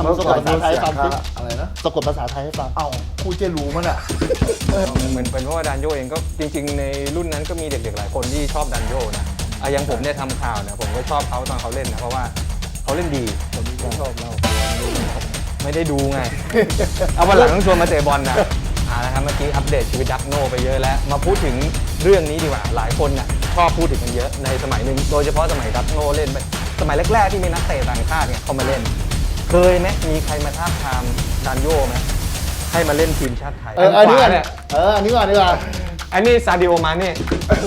อะมึงสะกดภาษาไทยให้ฟังสิอะไรนะสะกดภาษาไทยให้ฟัง เอ้ากูจะรู้มันอะ เหมือนเป็นเพราะว่าดันโยเองก็จริง ๆ ในรุ่นนั้นก็มีเด็กๆหลายคนที่ชอบดันโยนะอะอย่างผมเนี่ยทำข่าวเนี่ยผมก็ชอบเขาตอนเขาเล่นนะเพราะว่าเขาเล่นดีผมไม่ชอบเราไม่ได้ดูไง เอาวันหลังต้องชวนมาเตะบอลนะอ่านะครับเมื่อกี้อัปเดตชีวิตดักโนไปเยอะแล้ว มาพูดถึงเรื่องนี้ดีกว่าหลายคนน่ะชอบพูดถึงกันเยอะในสมัยหนึ่งโดยเฉพาะสมัยดักโนเล่นไปสมัยแรกๆที่มีนักเตะต่างชาติเนี่ยเข้ามาเล่น เคยไหมมีใครมาท้าบทามดันโยไหมให้มาเล่นทีมชาติไทยเอออันนี้ก่อนขวาเนี่ยเอออันนี้ก่อนดีกว่าอันนี้ซาดิโอมาเน่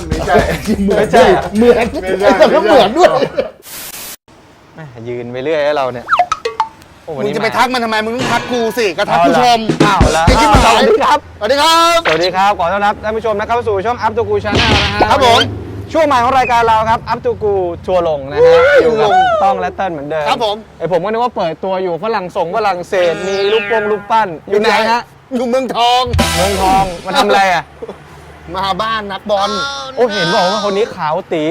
ไม่ใช่เหมือนไม่ใช่เหรอเหมือนไม่ใช่แต่ก็เหมือนด้วยแม่ยืนไปเรื่อยให้เราเนี่ยโอ้วันมึงนี้จะไปมาทักมันทำไม มึงต้องทักกูสิ ก็ทักผู้ชมเอาละไอ้ที่เอามาละสวัสดีครับ สวัสดีครับ สวัสดีครับ ขอต้อนรับท่านผู้ชมนะครับเข้าสู่ช่องอัพตูกูชาแนลนะฮะครับผมวันนี้ ช่วงใหม่ของรายการเราครับอัพตูกูทัวร์ลงนะฮะอยู่กับลงต้องและเติ้ลเหมือนเดิมครับผม ไอผมก็นึกว่าเปิดตัวอยู่ฝรั่งส่งฝรั่งเศสมีลูกโป่งลูกปั้นอยู่ไหนฮะอยู่เมืองทองเมืองทองมาทำอะไรอะมาบ้านนักบอลโอ้เห็นบอกว่าคนนี้ขาวตี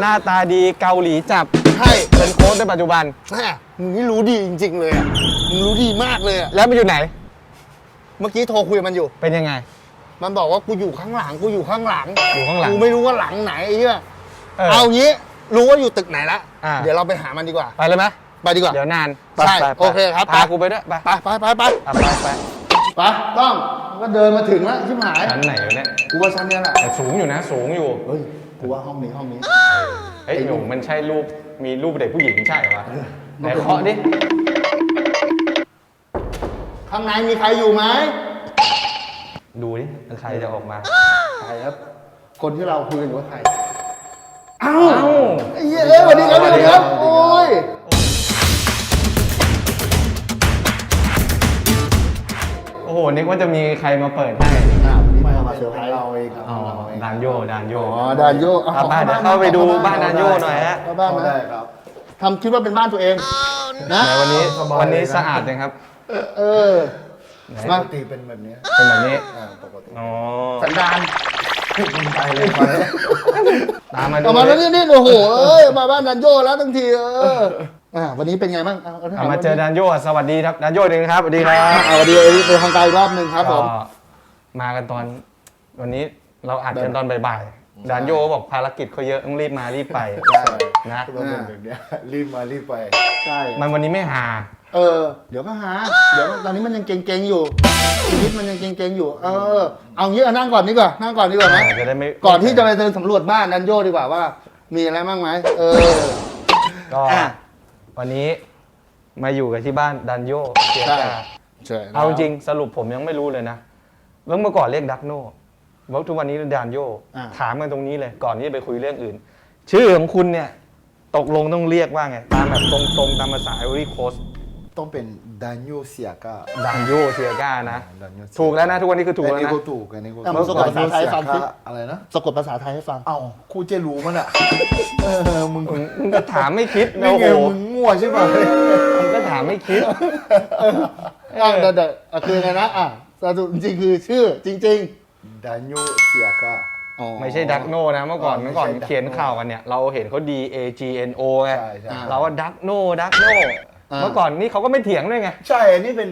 หน้าตาดีเกาหลีจับใช่เป็นโค้ชในปัจจุบันแม่มึงนี่รู้ดีจริง ๆ เลยอะมึงรู้ดีมากเลยอะแล้วมันอยู่ไหน เมื่อกี้โทรคุยกับมันอยู่เป็นยังไง มันบอกว่ากูอยู่ข้างหลังกูอยู่ข้างหลังอยู่ข้างหลังกูไม่รู้ว่าหลังไหนไอ้เหี้ยเออเอางี้รู้ว่าอยู่ตึกไหนละอ่า เดี๋ยวเราไปหามันดีกว่า ไปเลยไหมไปดีกว่า เดี๋ยวนานใช่ไปไปโอเคครับ พาไปกูไปด้วยไปไปไปไปไปอะไปไปไปต้องก็เดินมาถึงแล้วชิบหายชั้นไหนวะเนี่ยกูว่าชั้นเนี้ยแหละแต่สูงอยู่นะ สูงอยู่เฮ้ยกูว่าห้องนี้ห้องนี้ เฮ้ยหนูมันใช่รูปมีรูปเด็กผู้หญิงใช่เหรอวะไหนเคาะดิข้างในมีใครอยู่ไหม ดูดิใครจะออกมา ใครครับ คนที่เราคุยกันอยู่ว่าใครอ้าเอ้าวไอ้เหี้ยเอ้ยสวัสดีครับสวัสดีครับ โอ้ยโอ้โหนึกว่าจะมีใครมาเปิดให้อ้าวนี่มาเซอร์ไพรส์เราเองครับอ๋อเราเองดานโยดานโย อ๋อดานโยอะครับบ้านเดี๋ยวเข้าไปดูบ้านดานโยหน่อยฮะ เข้าบ้านเข้านะได้ครับทำคิดว่าเป็นบ้านตัวเองนะไหนวันนี้สบายวันนี้เลยนะสะอาดยังครับ เออ ปกติเป็นแบบเนี้ยเป็นแบบนี้อ่าปกติอ๋อสันดานมึงไปเลยไปเลยตามมาดูเอามาแล้วนี่นี่โอ้โหเอ้ยมาบ้านดันโยแล้วทั้งทีเอออ่าวันนี้เป็นไงบ้างเอาเอาเอามาเจอดานโยสวัสดีครับดานโยหนึ่งครับสวัสดีครับอ่าวันนี้เป็นทางการอีกรอบหนึ่งครับผม ก็มากันตอนวันนี้เราอัดกันตอนบ่ายๆดานโยบอกภารกิจเขาเยอะต้องรีบมารีบไปใช่ นะเราเป็นแบบเนี้ยรีบมารีบไป ใช่ มันวันนี้ไม่หา เออ เดี๋ยวก็หา เดี๋ยวตอนนี้มันยังเก่งๆอยู่ชีวิตมันยังเก่งๆอยู่ เออ เอางี้เอานั่งก่อนดีกว่า นั่งก่อนดีกว่าไหมจะได้ไม่ก่อนที่จะไปเดินสำรวจบ้านดันโยดีกว่าว่า มีอะไรบ้างไหมเออ ก็อะ วันนี้มาอยู่กันที่บ้านดันโยเซียใช่กาใช่เอาจริงสรุปผมยังไม่รู้เลยนะเมื่อก่อนเรียกดักโน่ว่าทุกวันนี้ดันโยอะถามกันตรงนี้เลย ก่อนที่จะไปคุยเรื่องอื่น ชื่อของคุณเนี่ย ตกลงต้องเรียกว่าไง ตามแบบตรงๆตามภาษาไอวอรี่โคส ต้องเป็นดานิโอเซียกาดันโยเซียกานะ ดานิโอถูกแล้วนะทุกวันนี้คือถูกอันแล้วนี้นะก็ถูกอันนี้ก็อะถูมึงสะกดภาษาไทยฟังสิ อะไรนะ สะกดภาษาไทยให้ฟัง เอ้ากูจะรู้มันอะเออมึงมึงมึงก็ถามไม่คิดไม่โอ้ไงโหมึงมั่วใช่ไหมมึงก็ถามไม่คิด อะเดี๋ยวเดี๋ยวอะคือไงนะอะสรุปจริงๆคือชื่อจริง ดานิโอเซียกาๆอ๋อไม่ใช่ดักโนนะเมื่อก่อนอ๋อไม่เมื่อก่อนใช่ Duck เขียนข่าวกันเนี่ย เราเห็นเขา D A G N O ไงใช่ใช่ เราว่าดักโนดักโนอ่า เมื่อก่อนนี่เขาก็ไม่เถียงด้วยไง ใช่ อันนี้เป็น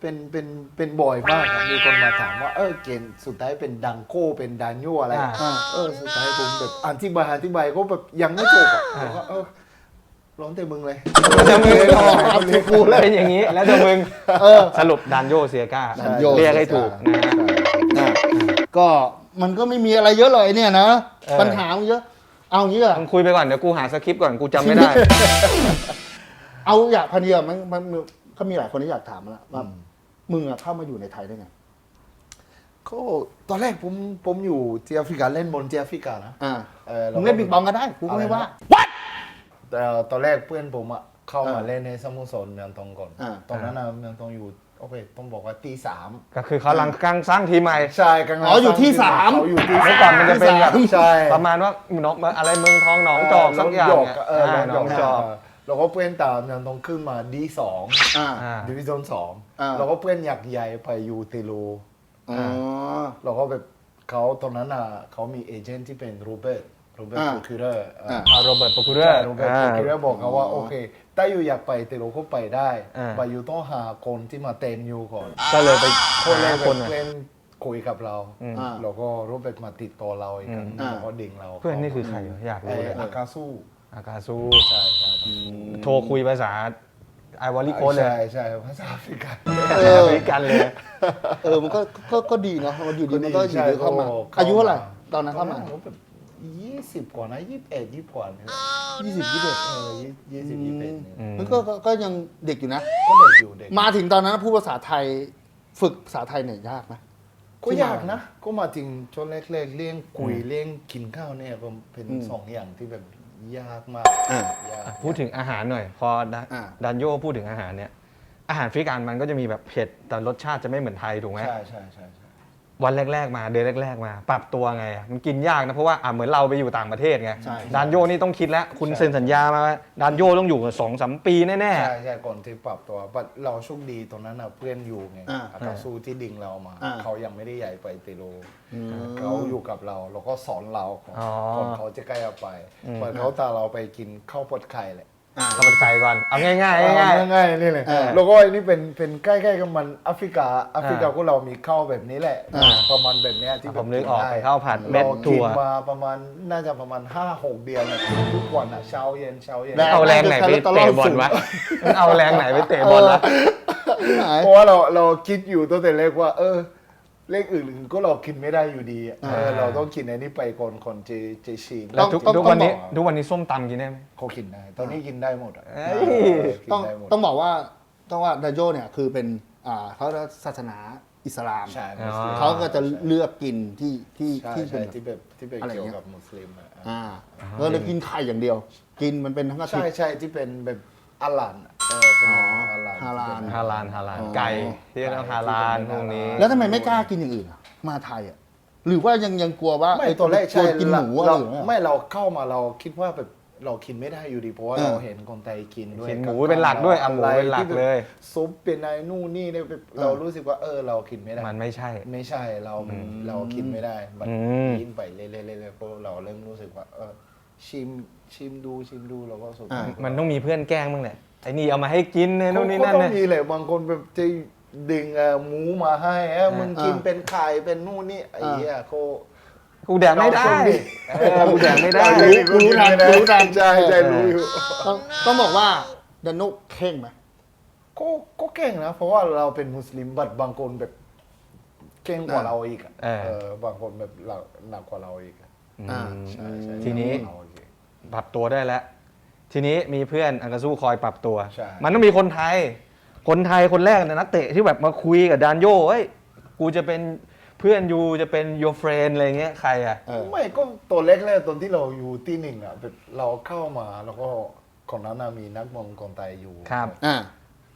เป็นเป็นเป็นบ่อยมากครับมีคนมาถามว่าเออเกณฑ์สุดท้ายเป็นดังโก้เป็นดานิโออะไรอ่าอะเออสุดท้ายผมแบบอธิบายอธิบายก็แบบยังไม่จบอะผมก็เออร้องแต่มึงเลยจะมึงอ๋อเอาที่กูเลย เป็นอย่างนี้แล้วจะมึงเออ สรุปดันโยเซียกาดันโย เรียกให้ถูกนะฮะอะก็มันก็ไม่มีอะไรเยอะเลยเนี่ยนะ เออ ปัญหามันเยอะ เอางี้อะมึงคุยไปก่อนเดี๋ยวกูหาสคริปต์ก่อนกูจำไม่ได้ เอาอยากพันเดียวมันมันมันก็มีหลายคนที่อยากถามแล้วว่ามึงอะเข้ามาอยู่ในไทยได้ไงก็ตอนแรกผมผมอยู่ที่แอฟริกาเล่นบนที่แอฟริกานะอ่าเออมึงเล่นบิ๊กบอลก็ได้กูก็ไม่ว่าแต่ตอนแรกเพื่อนผมอะเข้ามาอ่าเล่นในสโมสรเมืองทองก่อนอ่าตอนนั้นนะเมืองทองอยู่โอเคต้องบอกว่าตีสามก็คือเขากำลังกางสร้างทีมใหม่ใช่กลางอ๋ออยู่ที่สามเขาอยู่ที่เมื่อก่อนมันจะเป็นแบบใช่ประมาณว่าหนองอะไรเมืองทองหนองจอกสักอย่างหยเนี่ยเอออ่าหหนนอองงจจออกก เราก็เพื่อนตามเมืองทองขึ้นมาดีสองอ่า อ่า ดิวิชั่นสองอ่า เราก็เพื่อนอยากใหญ่ไปอยู่เตโลอ๋อ เราก็แบบเขาตอนนั้นอะเขามีเอเจนต์ที่เป็นโรเบิร์ตโรเบิร์ตอ่า คูคิเรอร์อ่า อ่าโรเบิร์ตโปรคูเรอใช่ร์โรเบิร์ตคูคิเรอร์บอกเขาว่าโอเค ถ้าอยู่อยากไปเตโรก็ไปได้อ่าไปอยู่ต้องหาคนที่มาเต็มอยู่ก่อน ก็เลยไปคนเลยหาแบคบนมาเพื่อนคุยกับเราอืมอ่าแล้วก็รูปแบบมาติดต่อเราอีกครั้งอืม แล้วก็ดิ่งเราเพื่อนนี่คือใครวะอยากเอรู้อเลยอากาซู อากาซูใช่ใช่โทรคุยภาษาไอวอรี่โค้ดเลยใช่ใช่ภาษาแอฟริกันเอออเมริกันเลย เออมันก็ก็ก็ดีเนาะมันอยู่ดีมันก็อยู่ใช่ดีเข้ามาเข้าอายุเท่าไหร่มาตอนนั้นเข้ามาผมแบบยี่สิบกว่านะยี่สิบเอ็ดยี่สิบกว่าเนี่ยยี่สิบยี่สิบเอ็ดเออยี่สิบยี่สิบเอ็ดเนี่ยอืมมันก็ก็ก็ยังเด็กอยู่นะ ก็เด็กอยู่เด็กมาถึงตอนนั้นพูดภาษาไทยฝึกภาษาไทยเนี่ยยากไหมก็ยากนะ ก็มาถึงช่วงแรกๆเลี้ยงคุยเลี้ยงกินข้าวเนี่ยก็เป็นอืมสองอย่างที่แบบ ยากมากอ่ายากพูดถึงอาหารหน่อย พอดาอ่าดันโยพูดถึงอาหารเนี่ย อาหารแอฟริกันมันก็จะมีแบบเผ็ด แต่รสชาติจะไม่เหมือนไทยถูกไหมใช่ใช่ใช่ใช่ วันแรก ๆ มาเดือนแรก ๆ มา ปรับตัวไงอะมันกินยากนะเพราะว่าอะเหมือนเราไปอยู่ต่างประเทศไงใช่ ดานโยนี่ต้องคิดแล้ว คุณเซ็นสัญญามาดานโยต้องอยู่สองสามปีแน่ ใช่ใช่ก่อนที่ปรับตัวแต่เราโชคดีตรงนั้นนะเพื่อนอยู่ไงอ่าอากาสู้ที่ดิ่งเรามา อ่า เขายังไม่ได้ใหญ่ไปเตโรอืมเขาอยู่กับเราแล้วก็สอนเราก่อนอ๋อ ก่อนเขาจะใกล้เอาไปอืมเปิดเขาตาเราไปกินข้าวปดไข่แหละอ่าๆ ทำมันไก่ก่อน เอาง่ายๆง่ายง่าย ง่ายๆนี่เลยเออแล้วก็อันนี้เป็นเป็นใกล้ๆกับมันแอฟริกาแอฟริกาอ่าก็เรามีข้าวแบบนี้แหละอ่าประมาณแบบเนี้ยที่ๆแบผบมนึกออกได้เป็นข้าวผัดเม็ดเรากิถั่นว มาประมาณน่าจะประมาณ5 6เดือนอะทุกวันอะเช้าเย็นเช้าเย็นแรงเอาแรงไหนไปเตะบอลวะมันเอาแรงไหนไปเตะบอลวะไหนเพราะว่าเราเราคิดอยู่ตั้งแต่แรกว่า เออ เลขอื่นก็เรากินไม่ได้อยู่ดีอะเอออ่าเราต้องกินอันนี้ไปก่อนก่อนเจเจชีนแล้วทุกต้องทุกวันนี้ต้องบอก ทุกวันนี้ส้มตำกินได้ไหม เขากินได้ ตอนนี้กินได้หมดอะเอ้ย เออกินต้องได้หมดต้องบอกว่าต้องว่าดาโยเนี่ยคือเป็นอ่าเขาเรียกศาสนาอิสลาม ใช่อ๋อมุสลิมเขาก็จะเลือกกินที่ที่ใช่ที่เป็ใช่นที่แบบที่เป็นอะไรเกี่ยวเงี้ยกับมุสลิมอะอ่าแล้วเลยกินไข่อย่างเดียว กินมันเป็นทั้งอาทิใช่ตย์ ใช่ที่เป็นแบบอัลลันอะเออเป็นอ๋ออัลลันฮาลาล ฮาลานฮาลานอ๋อ ไก่ที่เรียกว่าฮาลานพวกนี้แล้วทำไมไม่กล้ากินอย่างอื่นอะมาไทยอะหรือว่ายังยังกลัวว่าไม่ไอ้ตัวแรกกลัใช่วกินหมูอะไรเราอย่างเงี้ย ไม่เราเข้ามาเราคิดว่าแบบเรากินไม่ได้อยู่ดีเพราะว่าเออ เราเห็นคนไทยกินด้วยกินหมูเป็นหลักด้วยอะหมูเป็นหลักเลย ซุปเป็นอะไรนู่นนี่เนี่ยแบบเรารู้สึกว่าเออเรากินไม่ได้ มันไม่ใช่ ไม่ใช่เราเรากินไม่ได้มันอืมกินไปเรื่อยๆเรื่อยๆเพราะเราเริ่มรู้สึกว่าเออ ชิมชิมดูชิมดูแล้วก็สุดอ่า มันต้องมีเพื่อนแกล้งบ้างแหละไอ้นี่เอามาให้กินเนี่ยนู่นนี่นั่นก็ต้อเนี่งยมีเลยบางคนแบบจะดึงเอ่อหมูมาให้เออมึงกินอ่าเป็นไข่เป็นนู่นนี่ไอ้เหี้ยเขากูแดกไม่ได้เราโชคดีเออกูแดกไม่ได้ รู้กูรู้ทันกูรู้ทัน ใช่ใช่รู้อยู่ต้องต้องบอกว่าดานุเข่งไหม ก็ก็เก่งนะ เพราะว่าเราเป็นมุสลิมบัดบางคนแบบเก่งกว่าอ่าเราอีกอะเออ เออบางคนแบบเราหนักกว่าเราอีกอะ อ่าใช่ใช่ทีนี้ เราโอเคปรับตัวได้แล้ว ทีนี้มีเพื่อนอังกาสู้คอยปรับตัว ใช่ มันต้องมีคนไทย คนไทยคนแรกนะนักเตะที่แบบมาคุยกับดานโยเฮ้ยกูจะเป็นเพื่อนยูจะเป็น your friend อะไรเงี้ยใครอะ เออ ไม่ก็ตัวเล็กแรกตอนที่เราอยู่ที่หนึ่งอะแบบเราเข้ามาแล้วก็คนนั้นน่ะมีนักมองคนไทยอยู่ ครับ อ่า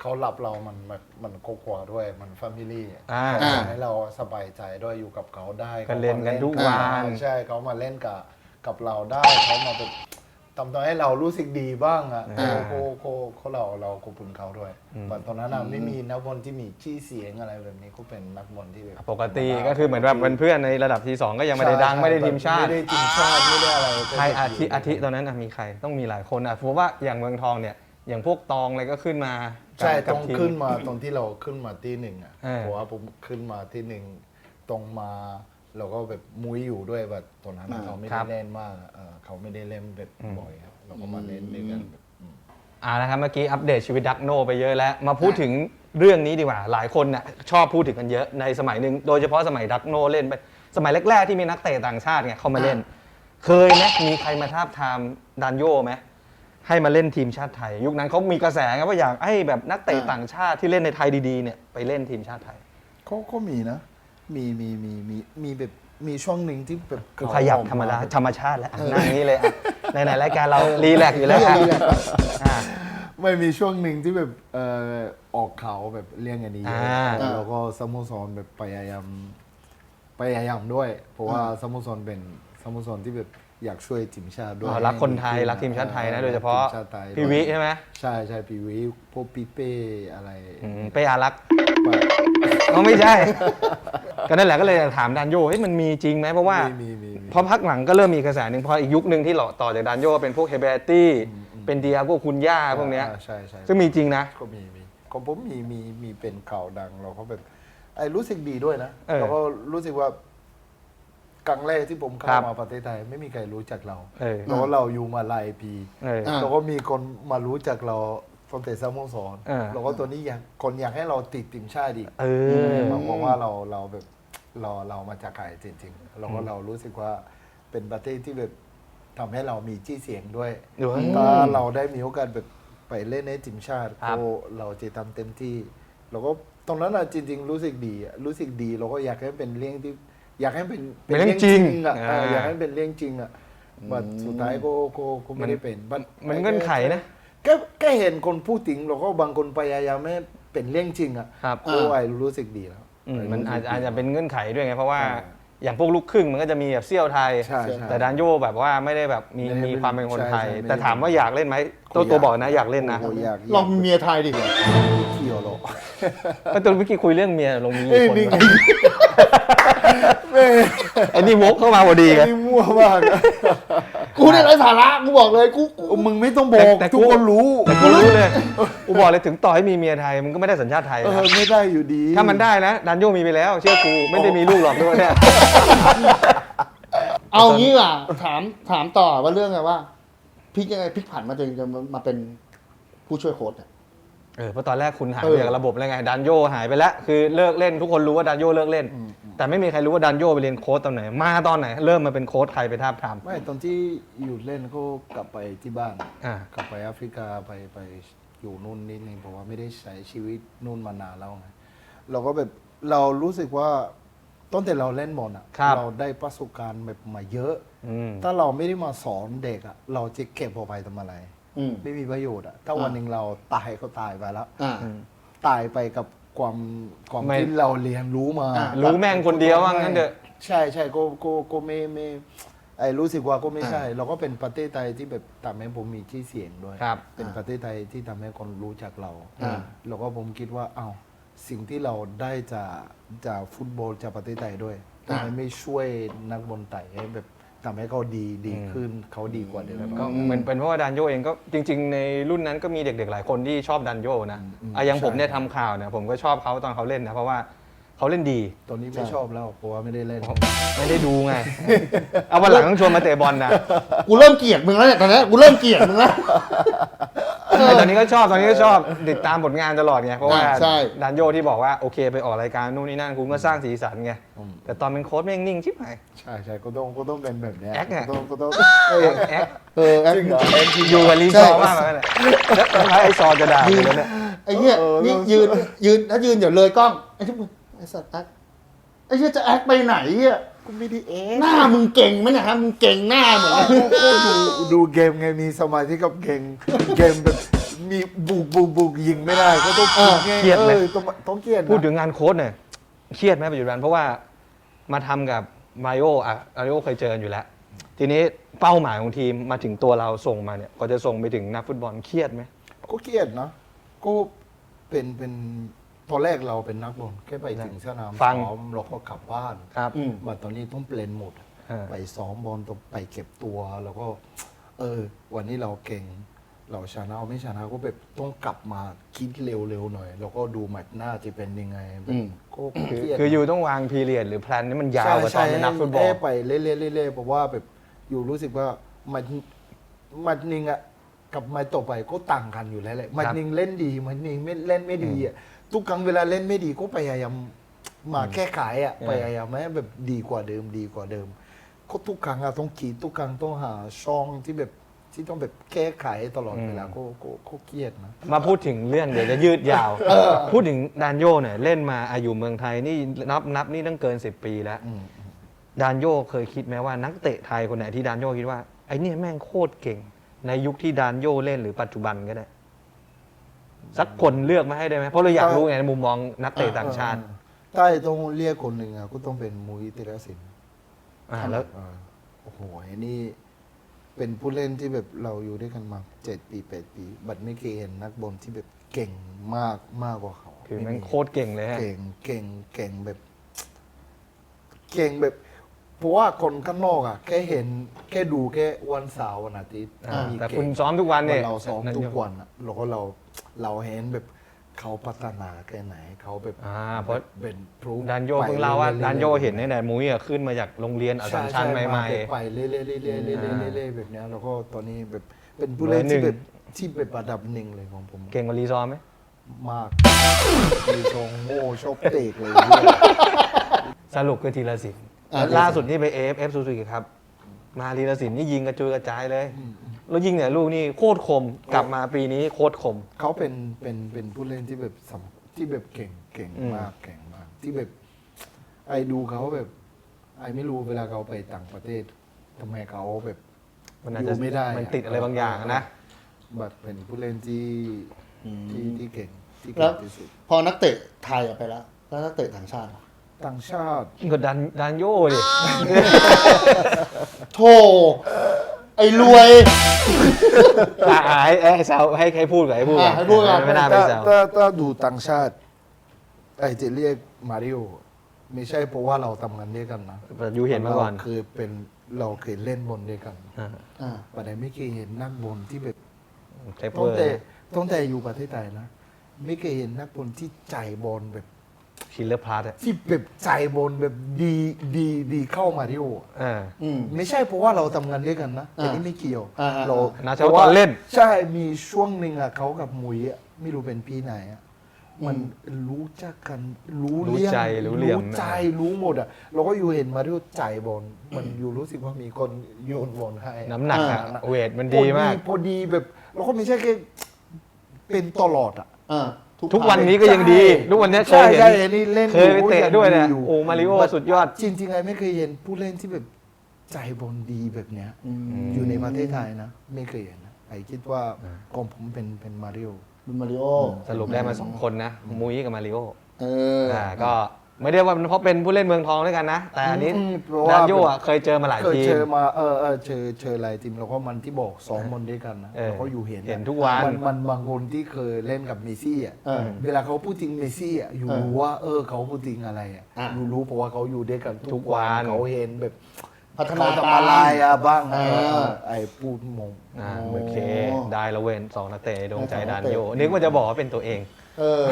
เขาหลับเรามันมันมันครอบครัวด้วยมันฟ a มิลี่อ่า อ่า ให้เราสบายใจด้วยอยู่กับเขาได้ก็เล่นกันทุกขาวัมานใช่เขามาเล่นกับกับเราได้เขามาแบบทำตัวให้เรารู้สึกดีบ้างอะอ่า โคโคเขาเราเราขอบคุณเขาด้วยแต่ตอนนั้นน่ะไม่มีนักบอลที่มีชื่อเสียงอะไรแบบนี้เขาเป็นนักบอลที่แบบ ปกติก็คือเหมือนแบบเป็นเพื่อนในระดับทีสองก็ยังไม่ได้ดังใช่ไม่ได้ทีมชาติ ไม่ได้ทีมชาติไม่ได้อะไรใครอาทิอาทิตอนนั้นน่ะมีใครต้องมีหลายคนอะผมว่าอย่างเมืองทองเนี่ยอย่างพวกตองอะไรก็ขึ้นมา ใช่กับต้องทีมขึ้นมาตรงที่เราขึ้นมาที่หนึ่งอะเออ เพราะว่าผมขึ้นมาที่หนึ่งตรงมา เราก็แบบมุ้ยอยู่ด้วยแบบตอนนั้นน่ะอ่าเขาไม่ครัได้บ เล่นมากอะเออเขาไม่ได้เล่นแบบบ่อยครับเราก็มาเล่นด้วยกันแบบอืมอ่านะครับเมื่อกี้อัปเดตชีวิตดักโนไปเยอะแล้ว มาพูดถึงเรื่องนี้ดีกว่า หลายคนน่ะชอบพูดถึงกันเยอะในสมัยหนึ่งโดยเฉพาะสมัยดักโนเล่นไป สมัยแรกๆที่มีนักเตะต่างชาติเนี่ยเข้ามาเล่น เคยไหมมีใครมาทาบทามดานโยไหม ให้มาเล่นทีมชาติไทย ยุคนั้นเขามีกระแสไงว่าอยากให้แบบนักเตะอ่าต่างชาติที่เล่นในไทยดีๆเนี่ยไปเล่นทีมชาติไทยก็ก็มีนะ มีมีมีมีมีแบบมีช่วงหนึ่งที่แบบคือขยับธรรมดาธรรมชาติแล้วอะนั่งนี้เลยอะในไหนๆรายการเรารีแลกซ์อยู่แล้วอะอะไม่มีช่วงหนึ่งที่แบบเอ่อออกเขาวแบบเลี้ยงอันนี้เยอะอ่าเออแล้วก็สโมสรแบบพยายามพยายามด้วย เพราะว่าสโมสรเป็นสโมสรที่แบบ อยากช่วยทีมชาติด้วยอ๋อรักคนไทยรักทีมชาติไทยนะโดยเฉพาะทีมชาติไทยพี่วิใช่ไหมใช่ใช่พี่วิพวกปีเป้อะไรอืมเป้อารักษ์ไปอ๋อไม่ใช่ ก็นั่นแหละก็เลยถามดันโยเฮ้ยมันมีจริงไหมเพราะว่ามีมีมีมีพอพักหลังก็เริ่มมีกระแสหนึ่งพออีกยุคหนึ่งที่หล่อต่อจากดันโยก็เป็นพวกเฮเบตี้เป็นเดียพวกคุณย่าพวกเนี้ยอ่าใช่ใช่ซึ่งมีจริงนะก็มีมีของผมมีมีมีเป็นข่าวดังเราก็แบบไอ้รู้สึกดีด้วยนะเออเราก็รู้สึกว่า ครั้งแรกที่ผมครัเข้าบมาประเทศไทยไม่มีใครรู้จักเราเออแล้วเราอยู่มาหลายปีเอออ่าเราก็มีคนมารู้จักเราตั้งแต่สโมสรเออ เราก็ตัวนี้อยากคนอยากให้เราติดทีมชาติอีก เออเพราะว่าเราเราแบบเราเรามาจากไทยจริงๆเราก็เรารู้สึกว่าเป็นประเทศที่แบบทำให้เรามีชื่อเสียงด้วยด้วยถ้าเราได้มีโอกาสแบบไปเล่นในทีมชาติครับ ก็เราจะทำเต็มที่เราก็ตรงนั้นอะจริง ๆ รู้สึกดีอะรู้สึกดี เราก็อยากให้เป็นเรื่องที่ อยากให้เป็นเป็นเรื่องจริงอะอ่าเอออยากให้เป็นเรื่องจริงอะบัดสุดท้ายก็ก็ก็ไม่ได้เป็น But มันเงื่อนไขนะก็แค่เห็นคนพูดถึงเราก็บางคนพยายามให้เป็นเรื่องจริงอะครับโอ้ไอรู้สึกดีแล้วอืมมันอาจอาจจะเป็นเงื่อนไขด้วยไงเพราะว่าใช่อย่างพวกลูกครึ่งมันก็จะมีแบบเซี่ยวไทยใช่ใช่แต่ดานโยแบบว่าไม่ได้แบบมีไม่ได้มีความเป็นคนไทยใช่ใช่ไม่ได้แต่ถามว่าอยากเล่นไหมตัวตัวบอกนะอยากเล่นนะโอ้อยากลองมีเมียไทยดิเที่ยวหรอกก็ตอนเมื่อกี้คุยเรื่องเมียลงมีเอ้ยคน นี่ไงไอ้นี่วกเข้ามาพอดีไง นี่มั่วมากอะกูเนี่ยไร้สาระกูบอกเลยกูกูมึงไม่ต้องบอกแต่ทุกคนรู้แต่กูรู้เลยกูบอกเลยถึงต่อให้มีเมียไทยมันก็ไม่ได้สัญชาติไทยเอนะอไม่ได้อยู่ดีถ้ามันได้นะดันโยมีไปแล้ว เชื่อกูไม่ได้มีลูกหรอกด้วยเนี่ย เอางี้อะถามถามต่อว่าเรื่องไงว่าพลิกยังไงพลิกผันมาจนจะมาเป็นผู้ช่วยโค้ชเนี่ย เออเพราะตอนแรกคุณหายเอไปอจากระบบแล้วไงดันโยหายไปแล้วคือเลิกเล่นทุกคนรู้ว่าดันโยเลิกเล่น แต่ไม่มีใครรู้ว่าดันโยไปเรียนโค้ชตอนไหน มาตอนไหน เริ่มมาเป็นโค้ชใครไปทาบทาม ไม่ตอนที่อยู่เล่นก็กลับไปที่บ้านอ่า กลับไปแอฟริกาไปไปอยู่นู่นนิดนึงเพราะว่าไม่ได้ใช้ชีวิตนู่นมานานแล้วไงเราก็แบบเรารู้สึกว่าตั้งแต่เราเล่นบอลอะครับ เราได้ประสบการณ์แบบมาเยอะ อืม ถ้าเราไม่ได้มาสอนเด็กอะเราจะเก็บเอาไปทำอะไร อืม ไม่มีประโยชน์อะถ้าวันหนึ่งเราตายก็ตายไปแล้ว อ่าตายไปกับความความไม่ที่เราเรียนรู้มาอะรู้แม่งคนเดียวว่างั้นเถอะใช่ใช่ก็ก็ก็ไม่ไม่ไอรู้สึกว่าก็ไม่ใช่ เราก็เป็นประเทศไทยที่แบบทำให้ผมมีชื่อเสียงด้วย ครับเป็นประเทศไทยที่ทำให้คนรู้จักเราอ่า แล้วก็ผมคิดว่าอ้าวสิ่งที่เราได้จากจากฟุตบอลจากประเทศไทยด้วยทำไมไม่ช่วยนักบอลไทยให้แบบ ทำให้เขาดีดีขึ้นเขาดีกว่าเดิมก็เหมือนเป็นเพราะว่าดันโยเองก็จริง ๆ ในรุ่นนั้นก็มีเด็กๆหลายคนที่ชอบดันโยนะอะอย่างผมเนี่ยทำข่าวเนี่ยผมก็ชอบเขาตอนเขาเล่นนะเพราะว่าเขาเล่นดี ตอนนี้ไม่ชอบแล้วเพราะว่าไม่ได้เล่น ไม่ได้ดูไง เอาวันหลังต้องชวนมาเตะบอลนะ กูเริ่มเกลียดมึงแล้วเนี่ยตอนนี้กูเริ่มเกลียดมึงแล้ว ไอ้ตอนนี้ก็ชอบตอนนี้ก็ชอบติดตามผลงานตลอดไงเพราะว่าอ่าใช่ ดันโยที่บอกว่าโอเคไปออกรายการนู่นนี่นั่นคุณก็สร้างสีสันไงแต่ตอนเป็นโค้ชแม่งนิ่งชิบหาย ใช่ใช่ก็ต้องก็ต้องเป็นแบบเนี้ยแอคอะ ก็ต้องก็ต้องเออแอคเออแอค จริงเหรอ อยู่กับรีซอร์ใช่มากเลยแล้วตอนท้ายไอซอร์จะด่าเลยแล้วเนี่ยไอ้เหี้ยเออนี่เออยืนยืนถ้ายืนเดี๋ยวเลยกล้องไอ้ที่มึงไอ้สัตว์แอคไอ้เหี้ยจะแอคไปไหนเหี้ย ก็ไม่ได้เอ๊หน้ามึงเก่งไหมเนี่ยฮะมึงเก่งหน้าเหมือนกันก็ดูดูเกมไงมีสมาธิกับเกมเกมแบบมีบุกบุกบุกยิงไม่ได้ก็ต้องยิงไงเครียดเลยออต้องต้องเครียดนะ พูดถึงงานโค้ชหน่อยเครียดไหมปัจจุบันเพราะว่ามาทำกับมาริโออะมาริโอเคยเจอกันอยู่แล้ว ทีนี้เป้าหมายของทีมมาถึงตัวเราส่งมาเนี่ยก็จะส่งไปถึงนักฟุตบอลเครียดไหม ก็เครียดนะก็เป็นเป็น ตอนแรกเราเป็นนักบอลแค่ไปถึงสนามฟัง ซ้อมเราก็กลับบ้านครับ อืม มาตอนนี้ต้องเปลี่ยนหมดเออไปซ้อมบอลต้องไปเก็บตัวแล้วก็ เออ วันนี้เราเก่ง เราชนะไม่ชนะก็แบบต้องกลับมาคิดเร็วๆหน่อย แล้วก็ดูแมตช์หน้าจะเป็นยังไงแบอืบมก็เครียด คืออยู่ต้องวางพีเรียดหรือแพลนนี่มันยาวกว่าตอนเป็นนักฟุตบอลใช่ไปเรื่อยๆเรื่อยๆเพราะว่าแบบอยู่รู้สึกว่ามันมันนิงอะ กับมันต่อไปก็ต่างกันอยู่แล้วแหละมันนิงเล่นดีมันนิงไม่เล่นไม่ดีอะทุกครั้งเวลาเล่นไม่ดีก็พยายามมาแก้ไขอะอืมพยายามให้แบบดีกว่าเดิมดีกว่าเดิมก็ทุกครั้งอะต้องขีดทุกครั้งต้องหาช่องที่แบบที่ต้องแบบแก้ไขตลอดเวลาก็ก็ก็เครียดนะ มาพูดถึงเรื่องเดี๋ยวจะยืดยาว พูดถึงดานโยเนี่ยเล่นมาอายุเมืองไทยนี่นับนับนี่ตั้งเกิน 10 ปีแล้วอืมดานโยเคยคิดไหมว่านักเตะไทยคนไหนที่ดานโยคิดว่าไอ้เนี่ยแม่งโคตรเก่ง ในยุคที่ดานโยเล่นหรือปัจจุบันก็ได้ สักคนเลือกมาให้ได้ไหมเพราะเราอยากรู้ไงในมุมมองนักเตะต่างชาติถ้าต้องเรียกคนหนึ่งอะก็ต้องเป็นมุ้ยเตระสินอ่าแล้วเออโอ้โหไอ้นี่ เป็นผู้เล่นที่แบบเราอยู่ด้วยกันมาเจ็ดปีแปดปี บัดไม่เคยเห็นนักบอลที่แบบเก่งมากมากกว่าเขาคือไแม่งโคตรเก่งเลยฮะ เก่งเก่งเก่งแบบ เก่งแบบ เพราะว่าคนข้างนอกอะแค่เห็นแค่ดูแค่วันเสาร์วันอาทิตย์อ่ามีแต่เกคุณมซ้อมทุกวันเนี่ยเราซ้อมทุกวันอะแล้วก็เราเราเห็นแบบเขาพัฒนาแค่ไหนเขาแบบอ่าเพราะเป็นพรูดานโยเพิ่งเล่าว่าดานโยเห็นเนี่ยมุ้ยอะขึ้นมาจากโรงเรียนอัสสัมชัญใหม่ไปเรื่อยๆเรื่อยๆเรื่อยๆเรื่อยๆอ่าเรื่อยๆแบบเนี้ยแล้วก็ตอนนี้แบบเป็นผู้เล่นที่เบอร์หนึ่แบบงที่เป็นระดับหนึ่งเลยของผมๆ เก่งกว่ารีซอร์ไหมมากมีชงโม่ชอบเตะเลยเนี่ยสรุปคือทีละสิน อ่าล่าสุดที่ไป AFF ซูซูกิครับ มาทีละสินนี่ยิงกระจุยกระจายเลย แล้วยิงเนี่ยลูกนี่โคตรคมกลับมาปีนี้โคตรคม เขาเป็นเป็นเป็นผู้เล่นที่แบบสำที่แบบเก่งเก่งอืมมากเก่งมาก ที่แบบ ไอ้ดูเขาแบบ ไอ้ไม่รู้เวลาเขาไปต่างประเทศทำไมเขาแบบมันอาจอจะยู่ไม่ได้มันติดอะไรบางอย่างอะนะ แบบเป็นผู้เล่นที่อืมที่ที่เก่งที่แล้เก่วงที่สุด พอนักเตะไทยออกไปแล้ว แล้วนักเตะต่างชาติล่ะ ต่างชาติ ก็ดันดันโย่ดิโธ่ไอ้รวย อะให้ให้แซวให้ให้พูดกับให้พูดอะให้พูดก่อน ไม่น่าไปถ้าแซวถ้าถ้าดูต่างชาติไอ้จะเรียกมาริโอไม่ใช่เพราะว่าเราทำงานด้วยกันนะแต่ยูเห็นมาก่อนรคือเป็นเราเคยเล่นบอลด้วยกันอ่าอ่าแต่ไหนไม่เคยเห็นนักบอลที่แบบเทปเปตั้องร์แต่ตั้งแต่อยู่ประเทศไทยนะ ไม่เคยเห็นนักบอลที่ใจบอลแบบ คิลเลอร์พลาสอะที่แบบใจบอลแบบดีดีดีเข้ามาริโอเออ อืม ไม่ใช่เพราะว่าเราทำงานด้วยกันนะแต่อ่านี่ไม่เกี่ยวอ่าอ่าเราน่าจะว่าตอนเล่น ใช่มีช่วงหนึ่งอะเขากับมุยอะไม่รู้เป็นพี่ไหนอะมันรู้จักกันรู้รู้เรื่องใจรู้เหลี่ยมใจรู้หมดอะเราก็อยู่เห็นมาริโอใจบอลมันอยู่รู้สึกว่ามีคนโยนบอลให้น้ำหนักอะอ่า เวทมันดีมากพอดีแบบเราก็ไม่ใช่แค่เป็นตลอดอะอ่า ทุกวันนี้ก็ยังดี ทุกวันนี้เคใช่ยเห็นใช่อันนี้เล่นเคยไปเตะด้วยเนี่ยงโอ้มาริโอสุดยอด จริงๆไอ้ไม่เคยเห็นผู้เล่นที่แบบใจบอลดีแบบเนี้ยอืมอยู่ในประเทศไทยนะ ไม่เคยเห็นนะไอ้คิดว่าของผมเป็นเป็นมาริโอเป็นมาริโอสรุปได้มาสองคนนะ มุ้ยกับมาริโอเออออ่าก็ ไม่ได้ว่าเพราะเป็นผู้เล่นเมืองทองด้วยกันนะ แต่อันนี้อืมเพราะว่าดานโยอะเคยเจอมาหลายเคยทีเจมอมาเออเออเจอเจอหลายทีมแล้วก็มันที่บอกสองคนด้วยกันนะเออแล้วก็อยู่เห็นเห็นทุกวัน มันมันบางคนที่เคยเล่นกับเมสซี่อะเออเวลาเขาพูดถึงเมสซี่อะอยู่เออรู้ว่าเออเขาพูดถึงอะไรอะอะอยู่รู้เพราะว่าเขาอยู่ด้วยกันทุทุกกวัวันนเขาเห็นแบบพัฒเขานาทำการอะไรอะบ้างเออ เออไอ้พูดมง อ่าโอ้โอเค ได้ละเวนสองนักเตะในดวงใจได้สองนัดากนเตะโยนึกว่าจะบอกว่าเป็นตัวเอง เออ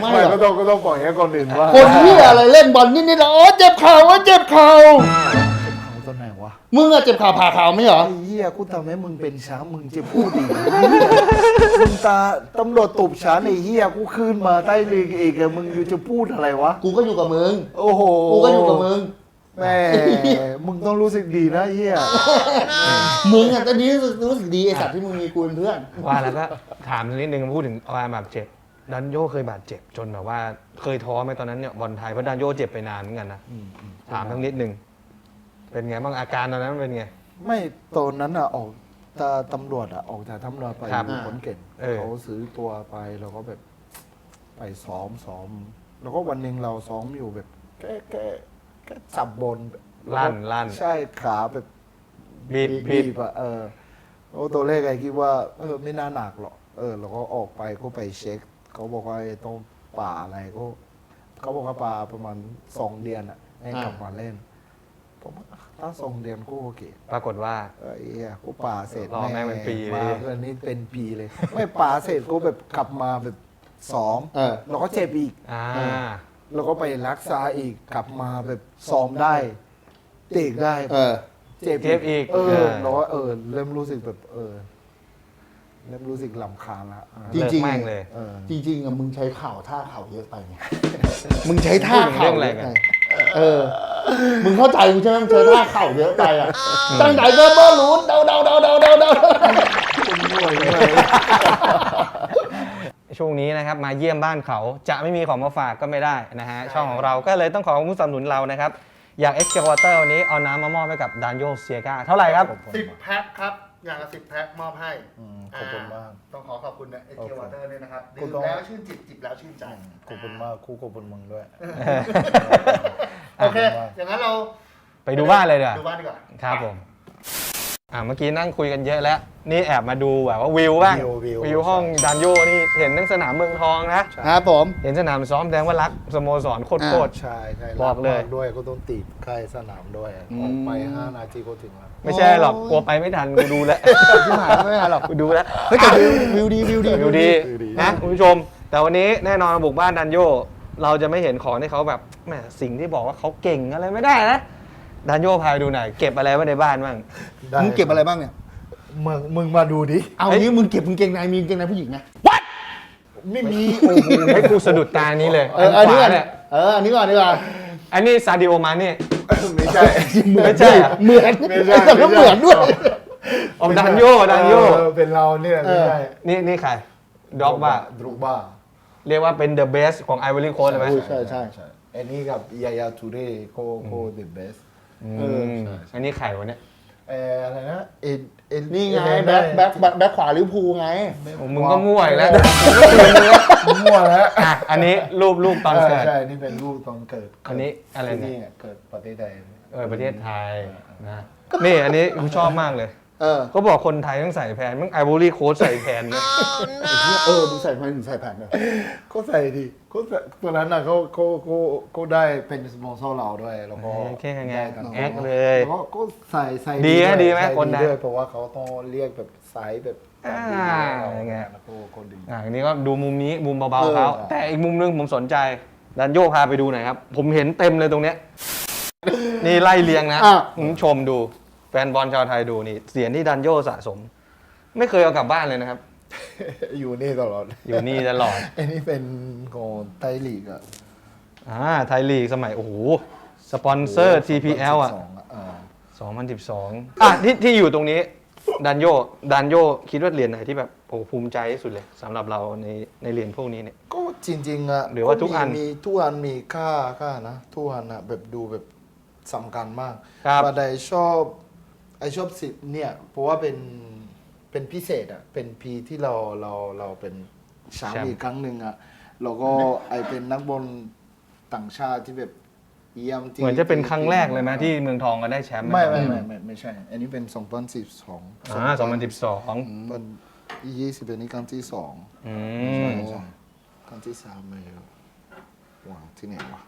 ไม่ไม่หรก็อกต้องก็ต้องปล่อยให้คนอื่นว่าคนที่อะไรเล่นบอลนิดๆแล้วโอ้เจ็บเข่าโอ้เจ็บเข่าเขาตอนไหนวะมึงอะเจ็บเข่าผ่าเข่าไม่เหรอ ไอ้เหี้ยกูทำให้มึงเป็นช้างมึงจะพูดอีกมึงตาตำรวจตบฉันไอ้เหี้ยกูขึ้นมาใต้ลีกเอกอะมึงอยู่จะพูดอะไรวะ กูก็อยู่กับมึง โอ้โหกูก็อยู่กับมึง แม่มึงต้องรู้สึกดีนะไอ้เหี้ย มึงอะตอนนี้รู้สึกรู้สึกดีไอสัตว์ที่มึงมีกูเป็นเพื่อน ว่าแล้วก็ถามนิดนึงพูดถึงอาการบาดเจ็บ ดันโยเคยบาดเจ็บจนแบบว่าเคยท้อไหมตอนนั้นเนี่ยบอลไทยเพราะดันโยเจ็บไปนานเหมือนกันนะถามทั้งนิดนึงเป็นไงบ้างอาการตอนนั้นเป็นไง ไม่ตอนนั้นอะออกตาตำรวจอะออกจากตำรวจไปครับอยู่ขอนเก่นเออ เขาซื้อตัวไปแล้วก็แบบไปซ้อมซ้อม แล้วก็วันหนึ่งเราซ้อมอยู่แบบแค่แค่แค่จับบนลั่นลั่นใช่ขาแบบบีดบีบีดบอะเออโอ้ตัวเลขไอ้คิดว่าเออไม่น่าหนักหรอกเออแล้วก็ออกไปก็ไปเช็ค เขาบอกว่าไอ้ต้องป่าอะไรก็ เขาบอกว่าป่าประมาณสองเดือนอะให้กลับมาเล่น ผมว่าถ้าสองเดือนก็โอเค ปรากฏว่า เออไอ้เหี้ยกูป่าเสร็จรอแม่งเป็นปีเลย มาเพื่อนนี่เป็นปีเลย ไม่ป่าเสร็จก็แบบกลับมาแบบซ้อมเออ แล้วก็เจ็บอีก อ่า แล้วก็ไปรักษาอีกกลับมาแบบซ้อมได้ เตะได้ เออ เจ็บเจ็บอีกเอเอออ เราว่าเออ เริ่มรู้สึกแบบเออ เริ่มรู้สึกลำคาญละจริเลิงกๆแม่งเลย เออจริงๆอะมึงใช้เข่าท่าเข่าเยอะไปไง มึงใช้ท่าเข่าเรื่องอะไรเยอะกัไปนเออ มึงเข้าใจกูใช่ไหมมึงใช้ท่าเข่าเยอะไปอะตั้งใจก็เบอร์ลุ้นเดาเดาเดาเดาเดาเดาช่วงนี้นะครับมาเยี่ยมบ้านเขาจะไม่มีของมาฝากก็ไม่ได้นะฮะ ช่องของเราก็เลยต้องขอบคุณผู้สนับสนุนเรานะครับ อยากเอ็กซ์เ a วอเตอร์วันนี้เอาน้ำมามอบให้กับดานโยเซียกาเท่าไหร่ครับ สิบแพ็คครับ อย่างละสิบแพ็คมอบให้อืมขอบคุณมากต้องขอขอบคุณนะเอโอเกีเคยววอเตอร์เนี่ยนะครับคุดื่ณมต้องแล้วชื่นจิตจิบแล้วชื่นใจขอบคุณมากคู่ขอบคุณมึงด้วย โอเค อย่างนั้นเราไปดูบ้านเลยเดี๋ยวดูบ้านดีกว่า ครับผม อ่าเมื่อกี้นั่งคุยกันเยอะแล้ว นี่แอบมาดูแบบว่าวิวบ้างวิววิววิวห้องดันโยนี่เห็นทั้งสนามเมืองทองนะ ครับผม เห็นสนามซ้อมแสดงว่ารักสโมสรโคตรโคตร ใช่ใช่บอกเลย รัมด้วยก็ต้องตีบใกล้สนามด้วยออกไปห้านาทีก็ถึงแล้วไม่ใช่หรอกกลัวไปไม่ทันกูดูแล้วที่หมายไม่หาหรอก กูดูแล้ว เฮ้ยแต่วิววิวดีวิวดีวิวดีวิวดีนะคุณผู้ชม แต่วันนี้แน่นอนบุกบ้านดันโย เราจะไม่เห็นของที่เขาแบบแหมสิ่งที่บอกว่าเขาเก่งอะไรไม่ได้นะ ดันโยพาไปดูหน่อยเก็บอะไรไว้ในบ้านบ้างได้มึงเก็บอะไรบ้างเนี่ย มึงมึงมาดูดิ เอางี้มึงเก็บกางเกงในมีกางเกงในผู้หญิงไหมไม่มีโอ้โหให้กูสะดุดตานี้เลยเอออันนี้ขก่อวานเนี่ยเอออันนี้ก่อนดีกว่าอันนี้ซาดิโอมานี่ไม่ใช่ไม่ใช่อะเหมือนไม่ใช่แต่ก็เหมือนด้วยเอาดันโยดันโยเออเป็นเราเนี่ยไม่ใช่นี่นี่ใครด็อกบ้าดรูบ้าเรียกว่าเป็นเดอะเบสของไอวอรี่โค้ดเลยไหมอุ้ยใช่ใช่ใช่อันนี้กับยายาทูเรโคโคเดอะเบสอืม เอออันนี้ไข่วะเนี่ยเอ่ออะไรนะเอ็นเอ็นนี่ไงเอ็นแบ็คแบ็คแบ็คแบ็คขวาลิเวอร์พูลไงโอ้มึงก็มั่วอีกแล้วมั่วแล้วอะอันนี้รูปรูปตอนเกิด ใช่นี่เป็นรูปตอนเกิดอันนี้อะไรเนี่ย ที่เกิดประเทศไทยเออประเทศไทยนะนี่อันนี้กูชอบมากเลย เออ ก็บอกคนไทยต้องใส่แผ่นมึงไอวอรี่โค้ดใส่แผ่นนะ เออมึงใส่ทำไมถึงใส่แผ่นเนี่ยก็ใส่ดิก็ใส่ตอนนั้นน่ะเขาเขาเขาเขาได้เป็นสปอนเซอร์เราด้วยแล้วก็แค่ไงได้กันแอคเลยแล้วก็ก็ใส่ใส่ดีไหมวยดีไหมใส่คนไทยด้วยเพราะว่าเขาต้องเรียกแบบไซส์แบบอ่าเราไงแล้วก็คนดี อะอันนี้ก็ดูมุมนี้มุมเบาๆเขาแต่อีกมุมนึงผมสนใจดันโยพาไปดูหน่อยครับ ผมเห็นเต็มเลยตรงเนี้ย นี่ไล่เรียงนะอะคุณผู้ชมดูแฟนบอลชาวไทยดูนี่เสียงที่ดันโยสะสม ไม่เคยเอากลับบ้านเลยนะครับ อยู่นี่ตลอดอยู่นี่ตลอดอันนี้เป็นของไทยลีกอะอ่าไทยลีกสมัย โอ้โห สปอนเซอร์ TPL อะ2012อ่า2012 อะที่ที่อยู่ตรงนี้ดันโยดันโยคิดว่าเหรียญไหนที่แบบโอ้ภูมิใจที่สุดเลยสำหรับเราในในเหรียญพวกนี้เนี่ย ก็จริงๆอะหรือว่าทุกอัน มีมีทุกอันมีค่าค่านะ ทุกอันอะแบบดูแบบสำคัญมากครับแต่ไอชอบไอชอบสิเนี่ยเพราะว่าเป็นเป็นพิเศษอะเป็นปีที่เราเราเราเป็นแชมป์อีกครั้งหนึ่งอะแล้วก็ไอเป็นนักบอลต่างชาติที่แบบเยี่ยมที่เหมือนจะเป็นครั้งแรกเลยไหมที่เมืองทองก็ได้แชมป์ไม่ไม่ไม่ไม่ไม่ใช่ อันนี้เป็น 2012 อ่า2012มัน21นี่ครั้งที่สองอืมใช่ครั้งที่สามไม่รู้วางที่ไหนวะ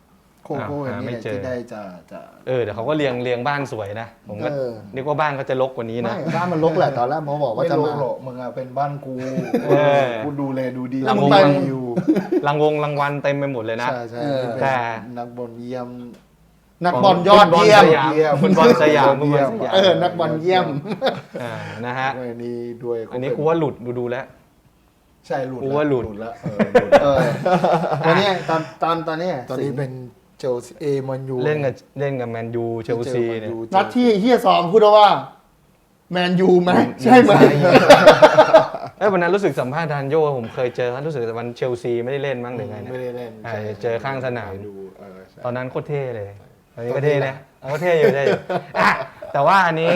โคอ่าโค่อันหานี้ไม่แหละเจอ ที่ได้จะจะเออเดี๋ยวเขาก็เรียงเรียงบ้านสวยนะ ผมก็เออ นึกว่าบ้านเขาจะรกกว่านี้นะ ไม่บ้านมันรกแหละตอนแรกหมอบอกว่าไม่จะรู้มา หรอกมึงอะเป็นบ้านกูเออกูดูแลดูดีลำวงไปลำอยู่รางวงรางวัลเต็มไปหมดเลยนะ ใช่ใช่เออนี่เป็นแต่ นักบอลเยี่ยม นักบอลยอดเยี่ยม ฟุตบอลสยามฟุตบอลสยาม เออ นักบอลเยี่ยม อ่านะฮะ ด้วยนี่ด้วยอันนี้กูว่าหลุดดูดูแล้ว ใช่หลุดกูว่าหลุด แล้วเออหลุดเออตอนนี้ตอนตอนตอนนี้ตอนนี้เป็น เจลซีเอมันยูเล่นกับเล่นกับแมนยูเชลซีเนี่ย นัดที่เฮียซองพูดว่า แมนยูไหมใช่ไหมเอ้ยวันนั้นรู้สึกสัมภาษณ์ดานโยผมเคยเจอเขารู้สึกวันเชลซีไม่ได้เล่นมั้งหรือไงเนี่ยไม่ได้เล่นใช่เจอข้างสนามดูเออใช่ตอนนั้นโคตรเท่เลยตอนนี้ก็เท่นะเอาก็เท่อยู่เท่อยู่อะแต่ว่าอันนี้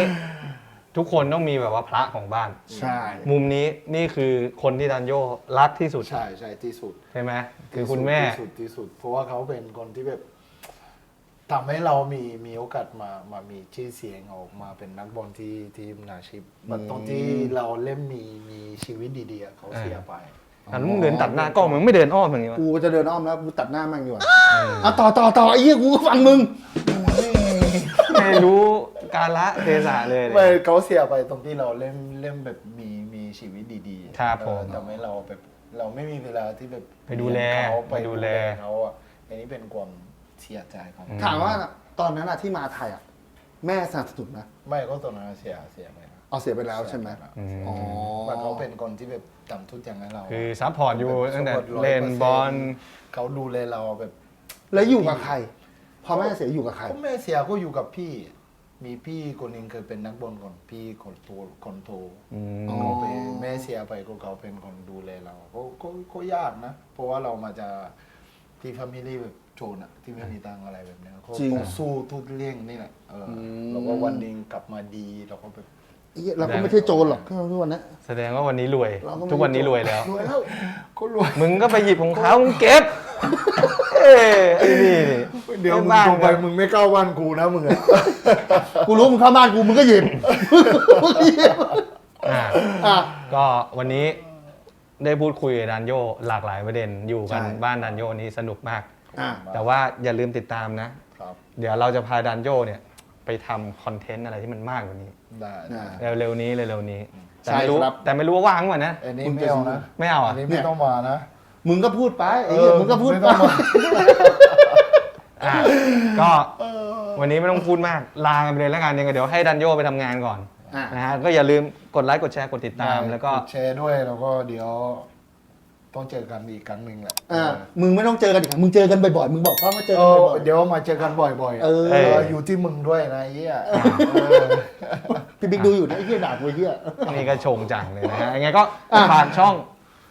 ทุกคนต้องมีแบบว่าพระของบ้าน ใช่มุมนี้นี่คือคนที่ดันโยรักที่สุดใช่ใช่ที่สุดใช่ไหมคือคุณแม่ ที่สุดที่สุด เพราะว่าเขาเป็นคนที่แบบทำให้เรามีมีโอกาสมามามีชื่อเสียงออกมาเป็นนักบอลที่ที่มืออาชีพแต่ตอนที่เราเล่มมีมีชีวิตดีๆอะเขาเสียไปอันมึงเดินตัดหน้ากล้องมึงไม่เดินอ้อมอย่างนี้วะกูจะเดินอ้อมแล้วกูตัดหน้ามันดีกว่าเอาต่อต่อต่อไอ้เหี้ยกูก็ฟังมึงไม่รู้ การละเทศะเลยไม่เขาเสียไปตรงที่เราเล่มเล่มแบบมีมีชีวิตดีๆครับผมเออทำให้เราแบบเราไม่มีเวลาที่แบบไปดูแลเขาไปดูแลเขาอะอันนี้เป็นความเสียใจของถามว่าตอนนั้นอะที่มาไทยอะแม่สนับสนุนนะไม่ก็ตอนนั้นเสียเสียไปแล้วเอาเสียไปแล้วใช่ไหมเสียปแล้วอืมอ๋อมันเขาเป็นคนที่แบบทำทุกอย่างให้เราคือซัพพอร์ตอยู่ตั้งแต่ซัพพอร์ต100%เล่นบอล เขาดูแลเราแบบ แล้วอยู่กับใครพอแม่เสียอยู่กับใครก็แม่เสียก็อยู่กับพี่ มีพี่คนหนึงเคยเป็นนักบอลก่อนพี่คนโตคนโตอืมอ๋อเขาไปแม่เสียไปก็เขาเป็นคนดูแลเราก็ก็ก็ยากนะ เพราะว่าเรามาจากที่ฟามิลี่แบบโจรอะที่ไม่มีตังค์อะไรแบบเนี้ยก็ต้องสู้ทุกเรื่องนี่แหละเอออแล้วก็วันหนึงกลับมาดีเราก็แบบไอ้เหี้ยเราก็ไม่ใช่โจรหรอกทุกวันนี้แสดงว่าวันนี้รวย เราก็ไม่ทุกวันนี้รวยแล้ว รวยแล้วก็รวย มึงก็ไปหยิบของเขามึงเก็บเอ ไอ้นี่นี่เดี๋ยวมึงบ้านโทรไปครับมึงไม่เข้าบ้านกูนะมึงอะกูรู้มึงเข้าบ้านกูมึงก็หยิบมึงก็หยิบอ่าอะ ก็วันนี้ได้พูดคุยกับดันโยหลากหลายประเด็นอยู่กันใช่ บ้านดันโยนี้สนุกมาก อะ แต่ว่าอย่าลืมติดตามนะ ครับเดี๋ยวเราจะพาดันโยเนี่ย ไปทำคอนเทนต์อะไรที่มันมากกว่านี้ ได้อะเร็วๆนี้เร็วๆนี้ แต่ใช่ไม่รู้ครับ แต่ไม่รู้ว่าว่างเมื่อนะ อันนี้มึงไม่จะเอานะไม่เอาอัอะนนี้เนี่ไม่ยต้องมานะ มึงก็พูดไปไอ้เหี้ยมึงก็พูดไม่ไปต้องมาอะก็วันนี้ไม่ต้องพูดมาก ลากันไปเลยแล้วกันยังไงเดี๋ยวให้ดันโยไปทำงานก่อนอะ นะฮะก็อย่าลืมกดไลค์กดแชร์กดติดตาม แล้วก็แชร์ด้วยแล้วก็เดี๋ยว ต้องเจอกันอีกครั้งหนึ่งแหละอะมึงไม่ต้องเจอกันอีกมึงเจอกันบ่อยๆ มึงบอกเขามาเจอเอกันอบ่อย เดี๋ยวมาเจอกันบ่อยๆเออเออ อยู่ที่มึงด้วยนะไอ้เหี้ยเออ ๆพี่บิ๊กดูอยู่นะไอ้เหี้ยด่ากูไอ้เหี้ย นี่ก็ชงจังเลยนะฮะยังไงก็อะ ฝากช่อง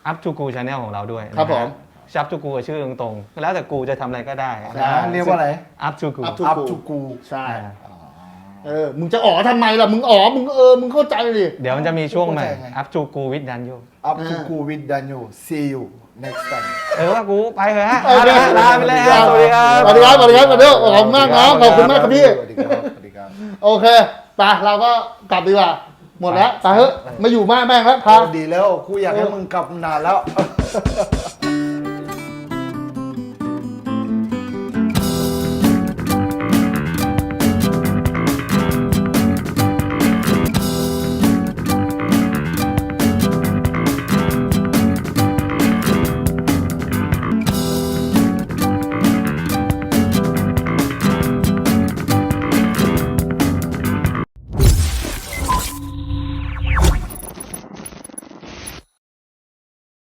Up to Go Channel ของเราด้วยนะฮะครับผมชับทูกูชื่อตรงๆแล้วแต่กูจะทำอะไรก็ได้ใช่นะเรียกว่าอะไร Up to Go Up to อัพทูกูใช่เออมึงจะอ๋อทำไมล่ะมึงอ๋อมึงเออมึงเข้าใจดิ เดี๋ยวมันจะมีช่วงใหม่เข้าใจไง Up to Go with Danyo อัพทูกูวิดดันยู see you next time เออว่ากูไปเถอะฮะโอเคลาไปแล้วฮะสวัสดีครับ สวัสดีครับสวัสดีครับสวัสดีครับขอบคุณมากนะขอบคุณมากครับพี่ สวัสดีครับสวัสดีครับ โอเคไปเราก็กลับดีกว่า หมดแล้วไปเถอะมาอยู่มากแม่งแล้วพา ดีแล้วกูอยากให้มึงกลับนานแล้ว